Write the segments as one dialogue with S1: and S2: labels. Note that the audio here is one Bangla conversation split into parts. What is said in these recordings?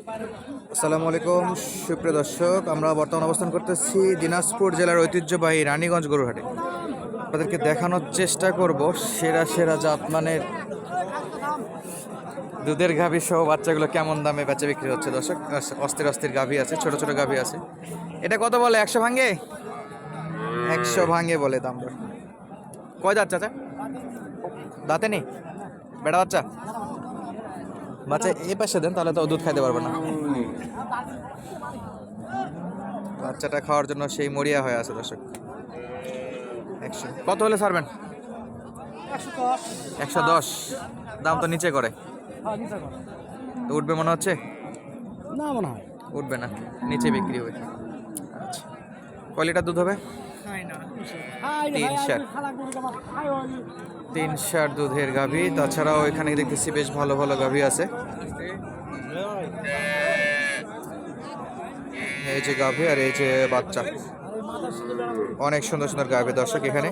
S1: আসসালামু আলাইকুম, সুপ্রিয় দর্শক। আমরা বর্তমান অবস্থান করতেছি দিনাজপুর জেলার ঐতিহ্যবাহী রানীগঞ্জ গরুহাটে আপনাদেরকে দেখানোর চেষ্টা করব সেরা সেরা জাতমানের দুধের গাভী সহ বাচ্চাগুলো কেমন দামে বেচা বিক্রি হচ্ছে, দর্শক? অস্থির অস্থির গাভী আছে, ছোট ছোট গাভী আছে। এটা কত বলে, একশো ভাঙ্গে একশো ভাঙ্গে বলে দাম কয় দাঁত চাচা? দাঁতে নেই? বেড়া বাচ্চা? বাচ্চা এই পাশে দেন তাহলে তো দুধ খাইতে পারবে না। বাচ্চাটা খাওয়ার জন্য সেই মরিয়া হয়ে আছে দর্শক। একশো। কত হলে ছাড়বেন? একশো দশ। দাম তো নিচে করে। তো উঠবে মনে হচ্ছে?
S2: না মনে হয়।
S1: উঠবে না নিচে বিক্রি হবে। আচ্ছা। কয় লিটার দুধ হবে? তিন ষাট তিন ষাট দুধের গাভী তাছাড়াও এখানে দেখতেছি বেশ ভালো ভালো গাভী আছে। এই যে গাভী আর এই যে বাচ্চা। অনেক সুন্দর সুন্দর গাভী দর্শক এখানে।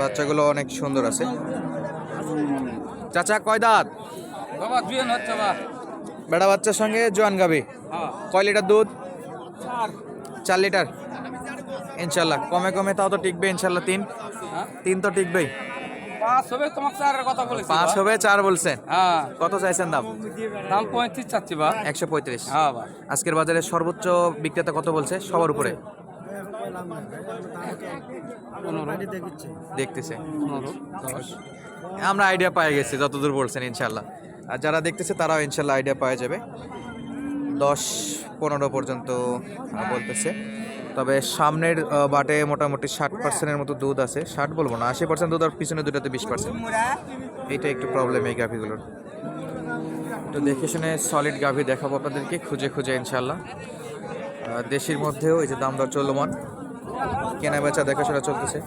S1: বাচ্চাগুলো অনেক সুন্দর আছে। চাচা কয় দাঁত?
S2: বাবা দুই হচ্ছে বা
S1: বেড়া বাচ্চার সঙ্গে জোয়ান
S2: হ্যাঁ
S1: কয় লিটার দুধ?
S2: চার
S1: লিটার। ইনশাল্লাহ কমে কমে তাও তো টিকবে ইনশাল্লাহ তিন।
S2: হ্যাঁ।
S1: তিন তো টিকবেই।
S2: পাঁচ হবে তোমাকে চারের কথা বলেছি
S1: পাঁচ হবে চার বলছেন
S2: হ্যাঁ।
S1: কত চাইছেন দাম?
S2: দাম পঁয়ত্রিশ চাচ্ছি বা
S1: একশো পঁয়ত্রিশ।
S2: হ্যাঁ বা
S1: আজকের বাজারে সর্বোচ্চ বিক্রেতা কত বলছে? সবার উপরে। দেখতেছে। আমরা আইডিয়া পেয়ে গেছি যতদূর বলছেন ইনশাল্লাহ আর যারা দেখতেছে তারাও ইনশাল্লাহ আইডিয়া পাওয়া যাবে। দশ পনেরো পর্যন্ত বলতেছে। তবে সামনের বাটে মোটামুটি ষাট পার্সেন্টের মতো দুধ আছে। ষাট বলব না, আশি পার্সেন্ট দুধ আর পিছনে দুটাতে বিশ পার্সেন্ট এইটা একটু প্রবলেম এই গাভিগুলোর। তো দেখে শুনে সলিড গাভি দেখাবো আপনাদেরকে, খুঁজে খুঁজে ইনশাল্লাহ। দেশের মধ্যেও এই যে দাম দর চলমান। কেনা বেচা দেখাশোনা চলতেছে।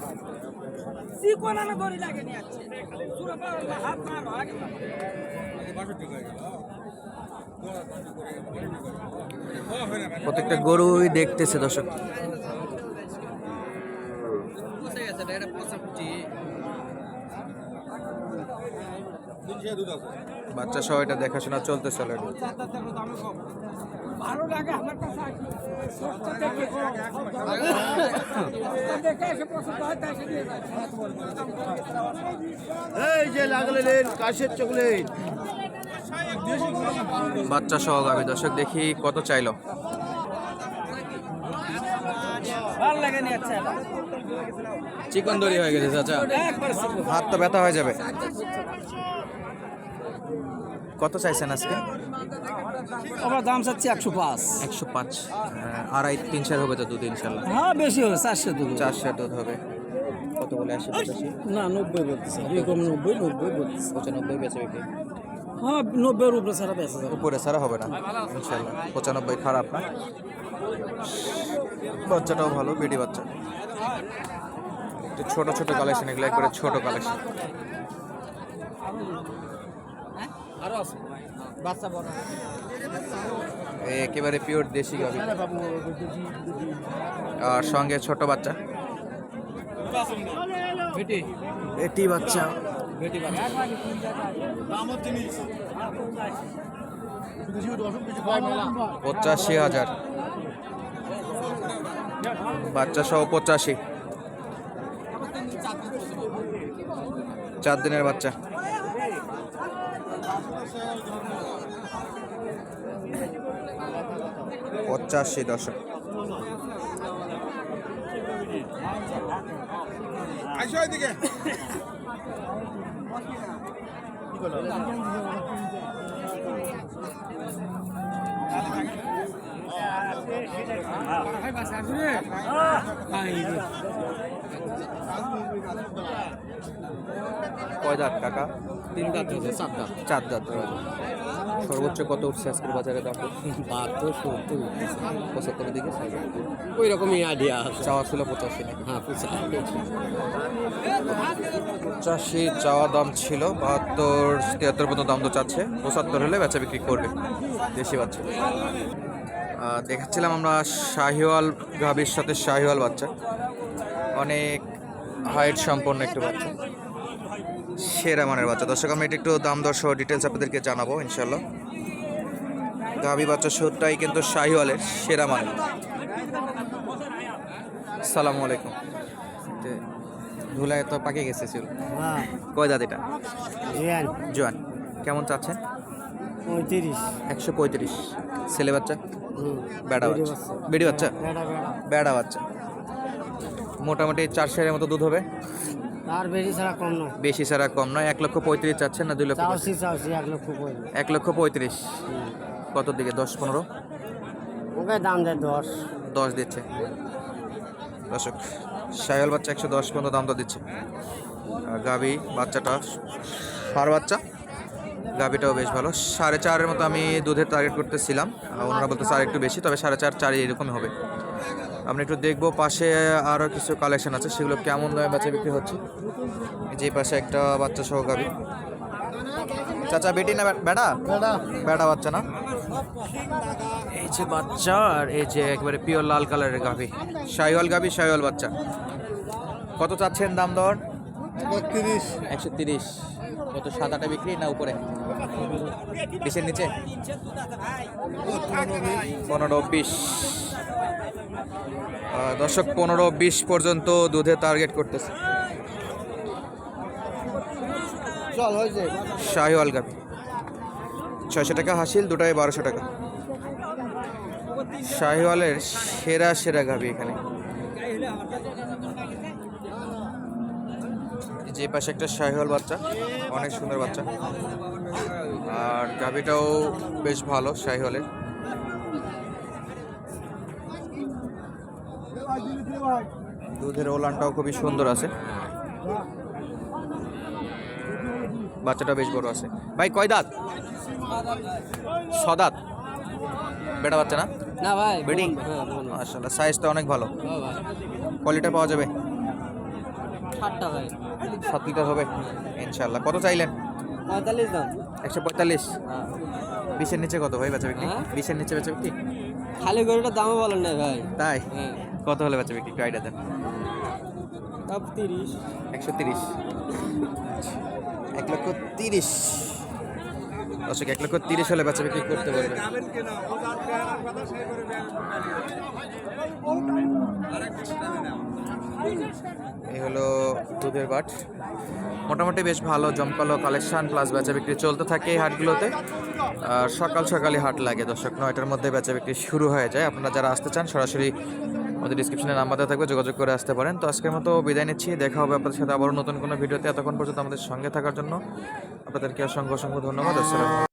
S1: প্রত্যেকটা গরুই দেখতেছে, দর্শক বাচ্চা সহ এটা দেখাশোনা
S2: নিয়ে যায়।
S3: এই যে লাগলেন কাশের চকলেট
S1: বাচ্চা সহ গাভি। দর্শক দেখি কত চাইলো।
S2: আচ্ছা।
S1: চিকন দড়ি হয়ে গেছে চাচা। হাত তো ব্যথা হয়ে যাবে। কত চাইছেন আজকে?
S2: আমরা দাম চাচ্ছি একশো পাঁচ।
S1: একশো পাঁচ। আহ, আড়াই তিন চার হবে তো দুধ ইনশাল্লাহ।
S2: হ্যাঁ বেশি হবে চারশো দেবো
S1: চারশো দুধ হবে। কত বলে আশি পঁচাশি?
S2: না নব্বই বলতেছে। এরকম নব্বই নব্বই বলতেছে।
S1: পঁচানব্বই বেচে
S2: হ্যাঁ নব্বইয়ের উপরে ছাড়া বেঁচে যাবে
S1: উপরে ছাড়া হবে না। ইনশাল্লাহ পঁচানব্বই খারাপ না। বাচ্চাটাও ভালো বেডি বাচ্চা। একটু ছোট ছোট কালেকশন এগুলো একবারে ছোট কালেকশন
S2: আরও আছে। বাচ্চা বড়।
S1: একেবারে পিওর দেশি গাভি। আর সঙ্গে ছোট বাচ্চা।
S2: বেটি।
S1: এটি বাচ্চা। পঁচাশি হাজার। বাচ্চা সহ পঁচাশি। চার দিনের বাচ্চা। পঁচাশি দশক। কয় দাঁত কাকা?
S2: তিন দাঁত হয়েছে চার দাঁত।
S1: চার দাঁত সর্বোচ্চ কত উঠছে আজকের বাজারে দাম?
S2: বাহাত্তর সত্তর
S1: পঁচাত্তরের দিকে?
S2: ওই রকমই আইডিয়া
S1: চাওয়া ছিল পঁচাশি।
S2: হ্যাঁ পয়সা
S1: পঁচাশি চাওয়া দাম ছিল, বাহাত্তর তিয়াত্তর পর্যন্ত দাম তো চাচ্ছে, পঁচাত্তর হলে বেচা বিক্রি করবে, দেশি বাচ্চা। দেখাচ্ছিলাম আমরা শাহিওয়াল গাভীর সাথে শাহিওয়াল বাচ্চা। অনেক হাইট সম্পন্ন একটু বাচ্চা। সেরা মানের বাচ্চা। দর্শক আমি এটা একটু দাম দর সহ ডিটেলস আপনাদেরকে জানাব ইনশাল্লাহ গাভী বাচ্চা সুরটাই কিন্তু শাহিওয়ালের সেরা মানের। সালামু আলাইকুম। ধুলায় তো পাকে গেছে চুল।
S2: হ্যাঁ।
S1: কয় দাঁত এটা?
S2: জিয়ান।
S1: জোয়ান। কেমন চাচ্ছেন?
S2: পঁয়ত্রিশ।
S1: একশো পঁয়ত্রিশ। ছেলে বাচ্চা? বেড়া বাচ্চা। বেড়ি বাচ্চা?
S2: বেড়া বেড়া।
S1: বাচ্চা। মোটামুটি চার শেয়ারের মতো দুধ হবে?
S2: তার বেশি ছাড়া কম নয়।
S1: বেশি ছাড়া কম নয়। এক লক্ষ পঁয়ত্রিশ চাচ্ছেন না দুই লক্ষ
S2: এক লক্ষ পঁয়ত্রিশ।
S1: এক লক্ষ পঁয়ত্রিশ। কত দিকে? দশ পনেরো?
S2: ওকে দাম দেয় দশ।
S1: দশ দিচ্ছে। দর্শক সায়াল বাচ্চা একশো দশ পর্যন্ত দাম তো দিচ্ছে। গাবি বাচ্চাটা, সার বাচ্চা গাবিটাও বেশ ভালো। সাড়ে চারের মতো আমি দুধের টার্গেট করতেছিলাম। ওনারা বলতে চার একটু বেশি, তবে সাড়ে চার, চারই এরকমই হবে। আমরা একটু দেখব পাশে আরও কিছু কালেকশন আছে, সেগুলো কেমন দামে বেচা বিক্রি হচ্ছে। যে পাশে একটা বাচ্চা সহ গাভি। চাচা বেটি না বেটা বেটা বাচ্চা না? এই যে বাচ্চা আর এই যে একবারে পিওর লাল কালারের গাভি। শাহিওয়াল গাভি শাহিওয়াল বাচ্চা। কত চাচ্ছেন দাম দর? একশো তিরিশ। কত সাত আটা বিক্রি না উপরে? বিশের নিচে? পনেরো বিশ। আহ, দর্শক পনেরো বিশ পর্যন্ত দুধে টার্গেট করতেছে
S3: চল হয়েছে
S1: শাহিওয়াল গাভি ছয়শো টাকা হাসিল দুটাই বারোশো টাকা। শাহিওয়ালের সেরা সেরা গাভি এখানে। যে পাশে একটা শাহিওয়াল বাচ্চা, অনেক সুন্দর বাচ্চা। আর গাভিটাও বেশ ভালো শাহিওয়ালের। দুধের ওলানটাও খুবই সুন্দর আছে। বাচ্চাটা বেশ বড় আছে। ভাই কয় দাঁত? সদাত বেটা বাচ্চা না?
S2: না ভাই
S1: বেডিং
S2: হ্যাঁ
S1: মাশাআল্লাহ সাইজটা অনেক ভালো। কোয়ালিটি পাওয়া যাবে?
S2: ষাটটা ভাই।
S1: সাত লিটার হবে? ইনশাআল্লাহ। কত চাইলেন?
S2: পঁয়তাল্লিশ দাম।
S1: একশো পঁয়তাল্লিশ? বিশের নিচে কত ভাই বেচা বিক্রি?
S2: হ্যাঁ?
S1: বিশের নিচে বেচা বিক্রি?
S2: খালি গরুটার দামও বলেন না ভাই।
S1: তাই?
S2: হ্যাঁ।
S1: কত হলে বেচা বিক্রি? একটু আইডিয়া দেন।
S2: তিরিশ।
S1: একশো তিরিশ। এক লক্ষ তিরিশ। দর্শক, এক লক্ষ তিরিশ হলে বেচা বিক্রি করতে পারবে। এই হলো দুধের বাট। মোটামুটি বেশ ভালো, জমকালো কালেকশন প্লাস বেচা বিক্রি চলতে থাকে এই হাটগুলোতে। আর সকাল সকালে হাট লাগে দর্শক, নয়টার মধ্যে বেচা বিক্রি শুরু হয়ে যায়। আপনারা যারা আসতে চান, সরাসরি আমাদের ডিসক্রিপশনে নাম্বার দেওয়া থাকবে, যোগাযোগ করে আসতে পারেন। তো আজকের মতো বিদায় নিচ্ছি। দেখা হবে আপনাদের সাথে আবারও নতুন কোনো ভিডিওতে। এতক্ষণ পর্যন্ত আমাদের সঙ্গে থাকার জন্য আপনাদেরকে অসংখ্য অসংখ্য ধন্যবাদ। আসসালাম